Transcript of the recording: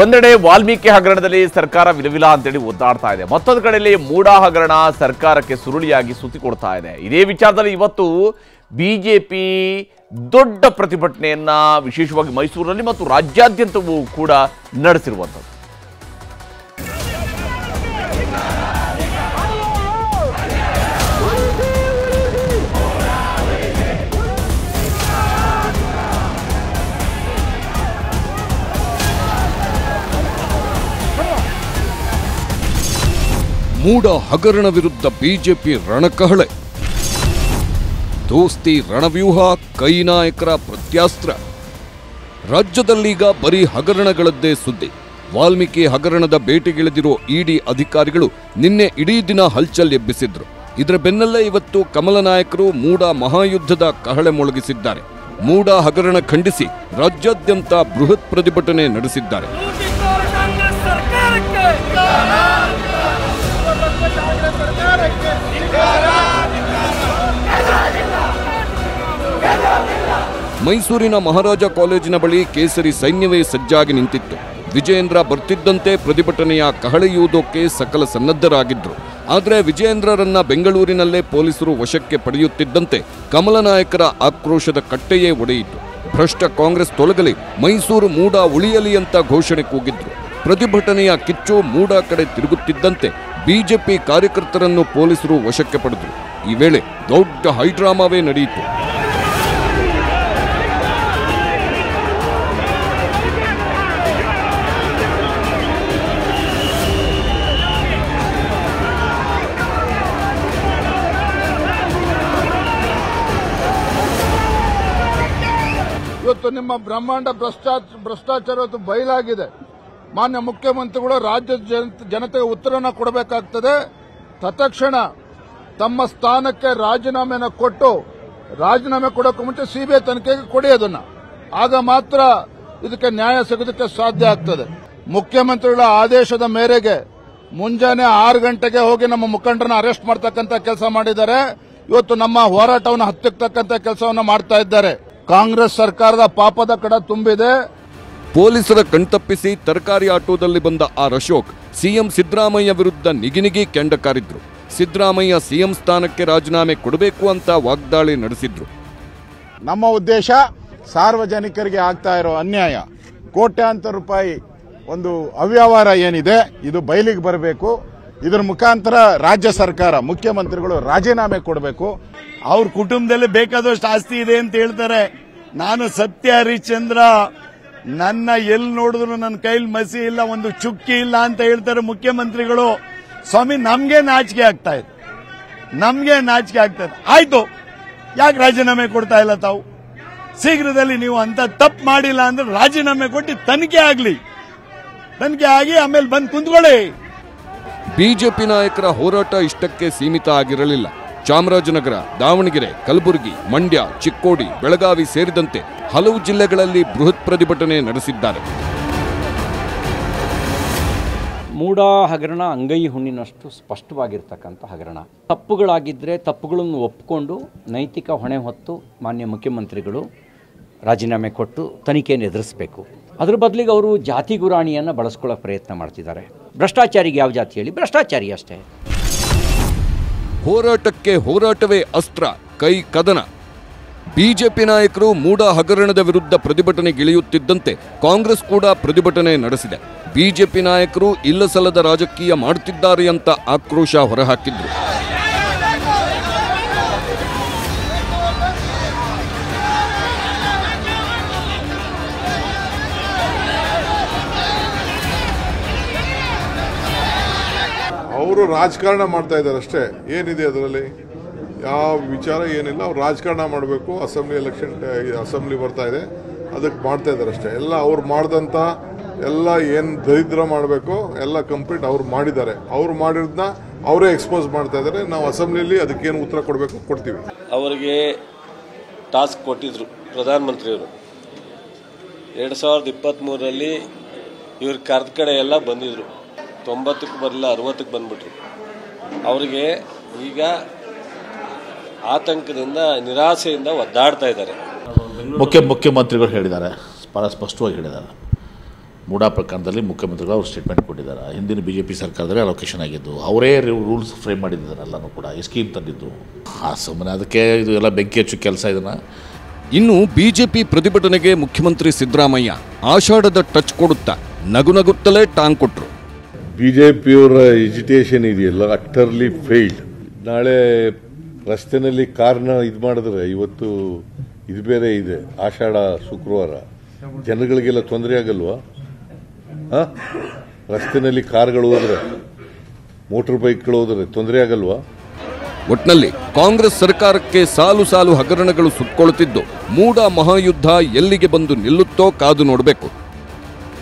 ಒಂದೆಡೆ ವಾಲ್ಮೀಕಿ ಹಗರಣದಲ್ಲಿ ಸರ್ಕಾರ ವಿಲವಿಲ ಅಂತೇಳಿ ಒದ್ದಾಡ್ತಾ ಇದೆ. ಮತ್ತೊಂದು ಕಡೆಯಲ್ಲಿ ಮೂಡ ಹಗರಣ ಸರ್ಕಾರಕ್ಕೆ ಸುರುಳಿಯಾಗಿ ಸುತ್ತಿ ಕೊಡ್ತಾ ಇದೆ. ಇದೇ ವಿಚಾರದಲ್ಲಿ ಇವತ್ತು ಬಿಜೆಪಿ ದೊಡ್ಡ ಪ್ರತಿಭಟನೆಯನ್ನ ವಿಶೇಷವಾಗಿ ಮೈಸೂರಿನಲ್ಲಿ ಮತ್ತು ರಾಜ್ಯಾದ್ಯಂತವೂ ಕೂಡ ನಡೆಸಿರುವಂಥದ್ದು. ಮೂಡ ಹಗರಣ ವಿರುದ್ಧ ಬಿಜೆಪಿ ರಣಕಹಳೆ. ದೋಸ್ತಿ ರಣವ್ಯೂಹ, ಕೈ ನಾಯಕರ ಪ್ರತ್ಯಾಸ್ತ್ರ. ರಾಜ್ಯದಲ್ಲೀಗ ಬರೀ ಹಗರಣಗಳದ್ದೇ ಸುದ್ದಿ. ವಾಲ್ಮೀಕಿ ಹಗರಣದ ಬೇಟೆಗಿಳಿದಿರೋ ಇಡಿ ಅಧಿಕಾರಿಗಳು ನಿನ್ನೆ ಇಡೀ ದಿನ ಹಲ್ಚಲ್ ಎಬ್ಬಿಸಿದ್ರು. ಇದರ ಬೆನ್ನಲ್ಲೇ ಇವತ್ತು ಕಮಲ ನಾಯಕರು ಮೂಡ ಮಹಾಯುದ್ಧದ ಕಹಳೆ ಮೊಳಗಿಸಿದ್ದಾರೆ. ಮೂಡ ಹಗರಣ ಖಂಡಿಸಿ ರಾಜ್ಯಾದ್ಯಂತ ಬೃಹತ್ ಪ್ರತಿಭಟನೆ ನಡೆಸಿದ್ದಾರೆ. ಮೈಸೂರಿನ ಮಹಾರಾಜ ಕಾಲೇಜಿನ ಬಳಿ ಕೇಸರಿ ಸೈನ್ಯವೇ ಸಜ್ಜಾಗಿ ನಿಂತಿತ್ತು. ವಿಜಯೇಂದ್ರ ಬರ್ತಿದ್ದಂತೆ ಪ್ರತಿಭಟನೆಯ ಕಹಳೆಯುವುದಕ್ಕೆ ಸಕಲ ಸನ್ನದ್ಧರಾಗಿದ್ದರು ಆದರೆ ವಿಜಯೇಂದ್ರರನ್ನ ಬೆಂಗಳೂರಿನಲ್ಲೇ ಪೊಲೀಸರು ವಶಕ್ಕೆ ಪಡೆಯುತ್ತಿದ್ದಂತೆ ಕಮಲನಾಯಕರ ಆಕ್ರೋಶದ ಕಟ್ಟೆಯೇ ಒಡೆಯಿತು. ಭ್ರಷ್ಟ ಕಾಂಗ್ರೆಸ್ ತೊಲಗಲಿ, ಮೈಸೂರು ಮೂಡ ಉಳಿಯಲಿ ಅಂತ ಘೋಷಣೆ ಕೂಗಿದ್ರು. ಪ್ರತಿಭಟನೆಯ ಕಿಚ್ಚು ಮೂಡ ಕಡೆ ತಿರುಗುತ್ತಿದ್ದಂತೆ ಬಿಜೆಪಿ ಕಾರ್ಯಕರ್ತರನ್ನು ಪೊಲೀಸರು ವಶಕ್ಕೆ ಪಡೆದರು. ಈ ವೇಳೆ ದೊಡ್ಡ ಹೈಡ್ರಾಮಾವೇ ನಡೆಯಿತು. ಇವತ್ತು ನಿಮ್ಮ ಬ್ರಹ್ಮಾಂಡ ಭ್ರಷ್ಟಾಚಾರ ಬಯಲಾಗಿದೆ. ಮಾನ್ಯ ಮುಖ್ಯಮಂತ್ರಿಗಳು ರಾಜ್ಯದ ಜನ- ಜನತೆಗೆ ಉತ್ತರವನ್ನು ಕೊಡಬೇಕಾಗ್ತದೆ. ತತ್ಕ್ಷಣ ತಮ್ಮ ಸ್ಥಾನಕ್ಕೆ ರಾಜೀನಾಮೆಯನ್ನು ಕೊಟ್ಟು ರಾಜೀನಾಮೆ ಕೊಡೋಕೆ ಮುಂಚೆ ಸಿಬಿಐ ತನಿಖೆಗೆ ಕೊಡಿ ಅದನ್ನ. ಆಗ ಮಾತ್ರ ಇದಕ್ಕೆ ನ್ಯಾಯ ಸಿಗೋದಕ್ಕೆ ಸಾಧ್ಯ ಆಗ್ತದೆ. ಮುಖ್ಯಮಂತ್ರಿಗಳ ಆದೇಶದ ಮೇರೆಗೆ ಮುಂಜಾನೆ ಆರು ಗಂಟೆಗೆ ಹೋಗಿ ನಮ್ಮ ಮುಖಂಡರನ್ನ ಅರೆಸ್ಟ್ ಮಾಡ್ತಕ್ಕಂಥ ಕೆಲಸ ಮಾಡಿದ್ದಾರೆ. ಇವತ್ತು ನಮ್ಮ ಹೋರಾಟವನ್ನು ಹತ್ತಿಕ್ಕತಕ್ಕಂತ ಕೆಲಸವನ್ನು ಮಾಡ್ತಾ ಇದ್ದಾರೆ. ಕಾಂಗ್ರೆಸ್ ಸರ್ಕಾರದ ಪಾಪದ ಕಡ ತುಂಬಿದೆ. ಪೊಲೀಸರ ಕಣ್ತಪ್ಪಿಸಿ ತರಕಾರಿ ಆಟೋದಲ್ಲಿ ಬಂದ ಆರ್ ಅಶೋಕ್ ಸಿಎಂ ಸಿದ್ದರಾಮಯ್ಯ ವಿರುದ್ಧ ನಿಗಿನಿಗಿ ಕೆಂಡ ಕಾರಿದ್ರು. ಸಿದ್ದರಾಮಯ್ಯ ಸಿಎಂ ಸ್ಥಾನಕ್ಕೆ ರಾಜೀನಾಮೆ ಕೊಡಬೇಕು ಅಂತ ವಾಗ್ದಾಳಿ ನಡೆಸಿದ್ರು. ನಮ್ಮ ಉದ್ದೇಶ ಸಾರ್ವಜನಿಕರಿಗೆ ಆಗ್ತಾ ಇರೋ ಅನ್ಯಾಯ. ಕೋಟ್ಯಾಂತರ ರೂಪಾಯಿ ಒಂದು ಅವ್ಯವಹಾರ ಏನಿದೆ ಇದು ಬಯಲಿಗೆ ಬರಬೇಕು. ಇದರ ಮುಖಾಂತರ ರಾಜ್ಯ ಸರ್ಕಾರ ಮುಖ್ಯಮಂತ್ರಿಗಳು ರಾಜೀನಾಮೆ ಕೊಡಬೇಕು. ಅವ್ರ ಕುಟುಂಬದಲ್ಲಿ ಬೇಕಾದಷ್ಟು ಆಸ್ತಿ ಇದೆ ಅಂತ ಹೇಳ್ತಾರೆ. ನಾನು ಸತ್ಯ ಹರಿಶ್ಚಂದ್ರ ನನ್ನ ಎಲ್ಲಿ ನೋಡಿದ್ರು ನನ್ನ ಕೈಲಿ ಮಸಿ ಇಲ್ಲ, ಒಂದು ಚುಕ್ಕಿ ಇಲ್ಲ ಅಂತ ಹೇಳ್ತಾರೆ ಮುಖ್ಯಮಂತ್ರಿಗಳು. ಸ್ವಾಮಿ, ನಮ್ಗೆ ನಾಚಿಕೆ ಆಗ್ತಾ ಇದೆ. ನಮ್ಗೆ ನಾಚಿಕೆ ಆಗ್ತಾ ಇದೆ. ಆಯ್ತು. ಯಾಕೆ ರಾಜೀನಾಮೆ ಕೊಡ್ತಾ ಇಲ್ಲ ತಾವು? ಶೀಘ್ರದಲ್ಲಿ ನೀವು ಅಂತ ತಪ್ಪು ಮಾಡಿಲ್ಲ ಅಂದ್ರೆ ರಾಜೀನಾಮೆ ಕೊಟ್ಟು ತನಿಖೆ ಆಗ್ಲಿ. ತನಿಖೆ ಆಗಿ ಆಮೇಲೆ ಬಂದು ಕುಂತ್ಕೊಳ್ಳಿ. ಬಿಜೆಪಿ ನಾಯಕರ ಹೋರಾಟ ಇಷ್ಟಕ್ಕೆ ಸೀಮಿತ ಆಗಿರಲಿಲ್ಲ. ಚಾಮರಾಜನಗರ, ದಾವಣಗೆರೆ, ಕಲಬುರಗಿ, ಮಂಡ್ಯ, ಚಿಕ್ಕೋಡಿ, ಬೆಳಗಾವಿ ಸೇರಿದಂತೆ ಹಲವು ಜಿಲ್ಲೆಗಳಲ್ಲಿ ಬೃಹತ್ ಪ್ರತಿಭಟನೆ ನಡೆಸಿದ್ದಾರೆ. ಮೂಡ ಹಗರಣ ಅಂಗೈ ಹುಣ್ಣಿನಷ್ಟು ಸ್ಪಷ್ಟವಾಗಿರ್ತಕ್ಕಂಥ ಹಗರಣ. ತಪ್ಪುಗಳಾಗಿದ್ದರೆ ತಪ್ಪುಗಳನ್ನು ಒಪ್ಪಿಕೊಂಡು ನೈತಿಕ ಹೊಣೆ ಹೊತ್ತು ಮಾನ್ಯ ಮುಖ್ಯಮಂತ್ರಿಗಳು ರಾಜೀನಾಮೆ ಕೊಟ್ಟು ತನಿಖೆಯನ್ನು ಎದುರಿಸಬೇಕು. ಅದ್ರ ಬದಲಿಗೆ ಅವರು ಜಾತಿ ಗುರಾಣಿಯನ್ನು ಬಳಸ್ಕೊಳ್ಳೋ ಪ್ರಯತ್ನ ಮಾಡ್ತಿದ್ದಾರೆ. ಭ್ರಷ್ಟಾಚಾರಿಗೆ ಯಾವ ಜಾತಿ ಹೇಳಿ ಭ್ರಷ್ಟಾಚಾರಿ ಅಷ್ಟೇ. ಹೋರಾಟಕ್ಕೆ ಹೋರಾಟವೇ ಅಸ್ತ್ರ, ಕೈ ಕದನ. ಬಿಜೆಪಿ ನಾಯಕರು ಮೂಡ ಹಗರಣದ ವಿರುದ್ಧ ಪ್ರತಿಭಟನೆಗಿಳಿಯುತ್ತಿದ್ದಂತೆ ಕಾಂಗ್ರೆಸ್ ಕೂಡ ಪ್ರತಿಭಟನೆ ನಡೆಸಿದೆ. ಬಿಜೆಪಿ ನಾಯಕರು ಇಲ್ಲಸಲ್ಲದ ರಾಜಕೀಯ ಮಾಡುತ್ತಿದ್ದಾರೆ ಅಂತ ಆಕ್ರೋಶ ಹೊರಹಾಕಿದ್ರು. ಅವರು ರಾಜಕಾರಣ ಮಾಡ್ತಾ ಇದ್ದಾರೆ ಅಷ್ಟೇ. ಏನಿದೆ ಅದರಲ್ಲಿ? ಯಾವ ವಿಚಾರ ಏನಿಲ್ಲ. ಅವ್ರು ರಾಜಕಾರಣ ಮಾಡಬೇಕು. ಅಸೆಂಬ್ಲಿ ಎಲೆಕ್ಷನ್ ಅಸೆಂಬ್ಲಿ ಬರ್ತಾ ಇದೆ. ಅದಕ್ಕೆ ಮಾಡ್ತಾ ಇದ್ದಾರೆ ಅಷ್ಟೇ. ಎಲ್ಲ ಅವ್ರು ಮಾಡಿದಂಥ ಎಲ್ಲ ಏನು ದರಿದ್ರ ಮಾಡಬೇಕು ಎಲ್ಲ ಕಂಪ್ಲೀಟ್ ಅವ್ರು ಮಾಡಿದ್ದಾರೆ. ಅವ್ರು ಮಾಡಿರೋದನ್ನ ಅವರೇ ಎಕ್ಸ್ಪೋಸ್ ಮಾಡ್ತಾ ಇದ್ದಾರೆ. ನಾವು ಅಸೆಂಬ್ಲಿಲಿ ಅದಕ್ಕೇನು ಉತ್ತರ ಕೊಡಬೇಕು ಕೊಡ್ತೀವಿ. ಅವರಿಗೆ ಟಾಸ್ಕ್ ಕೊಟ್ಟಿದ್ರು ಪ್ರಧಾನಮಂತ್ರಿಯವರು. ಎರಡು ಸಾವಿರದ ಇಪ್ಪತ್ತ್ಮೂರರಲ್ಲಿ ಇವ್ರ ಕರೆದ ಕಡೆ ಎಲ್ಲ ಬಂದಿದ್ರು. ತೊಂಬತ್ತಕ್ಕೆ ಬರಲಿಲ್ಲ ಅರವತ್ತಕ್ಕೆ ಬಂದ್ಬಿಟ್ರು. ಅವರಿಗೆ ಈಗ ಆತಂಕದಿಂದ ನಿರಾಸೆಯಿಂದ ಒದ್ದಾಡ್ತಾ ಇದ್ದಾರೆ. ಮುಖ್ಯ ಮುಖ್ಯಮಂತ್ರಿಗಳು ಹೇಳಿದ್ದಾರೆ. ಭಾಳ ಸ್ಪಷ್ಟವಾಗಿ ಹೇಳಿದ್ದಾರೆ. ಮೂಡಾ ಪ್ರಕರಣದಲ್ಲಿ ಮುಖ್ಯಮಂತ್ರಿಗಳು ಅವರು ಸ್ಟೇಟ್ಮೆಂಟ್ ಕೊಟ್ಟಿದ್ದಾರೆ. ಹಿಂದಿನ ಬಿ ಜೆ ಪಿ ಸರ್ಕಾರದಲ್ಲಿ ಅಲೋಕೇಶನ್ ಆಗಿದ್ದು ಅವರೇ ರೂಲ್ಸ್ ಫ್ರೇಮ್ ಮಾಡಿದ್ದಾರೆ ಎಲ್ಲನೂ ಕೂಡ. ಈ ಸ್ಕೀಮ್ ತಂದಿದ್ದು. ಆ ಸುಮ್ಮನೆ ಅದಕ್ಕೆ ಇದು ಎಲ್ಲ ಬೆಂಕಿ ಹಚ್ಚು ಕೆಲಸ ಇದನ್ನು. ಇನ್ನು ಬಿಜೆಪಿ ಪ್ರತಿಭಟನೆಗೆ ಮುಖ್ಯಮಂತ್ರಿ ಸಿದ್ದರಾಮಯ್ಯ ಆಷಾಢದ ಟಚ್ ಕೊಡುತ್ತಾ ನಗು ನಗುತ್ತಲೇ ಟಾಂಗ್ ಕೊಟ್ರು ಪಿಯವರ ಎಜಿಟೇಷನ್ ಇದೆಯಲ್ಲ ಅಟ್ಟರ್ಲಿ ಫೇಲ್ಡ್ ನಾಳೆ ರಸ್ತೆನಲ್ಲಿ ಕಾರ್ನ ಇದು ಮಾಡಿದ್ರೆ, ಇವತ್ತು ಇದು ಬೇರೆ ಇದೆ, ಆಷಾಢ, ಶುಕ್ರವಾರ. ಜನಗಳಿಗೆಲ್ಲ ತೊಂದರೆ ಆಗಲ್ವಾ? ರಸ್ತೆನಲ್ಲಿ ಕಾರ್ಗಳು ಹೋದ್ರೆ ಮೋಟರ್ ಬೈಕ್ಗಳು ಹೋದ್ರೆ ತೊಂದರೆ ಆಗಲ್ವಾ? ಒಟ್ನಲ್ಲಿ ಕಾಂಗ್ರೆಸ್ ಸರ್ಕಾರಕ್ಕೆ ಸಾಲು ಸಾಲು ಹಗರಣಗಳು ಸುತ್ತಕೊಳ್ಳುತ್ತಿದ್ದು, ಮೂಡ ಮಹಾಯುದ್ಧ ಎಲ್ಲಿಗೆ ಬಂದು ನಿಲ್ಲುತ್ತೋ ಕಾದು ನೋಡಬೇಕು.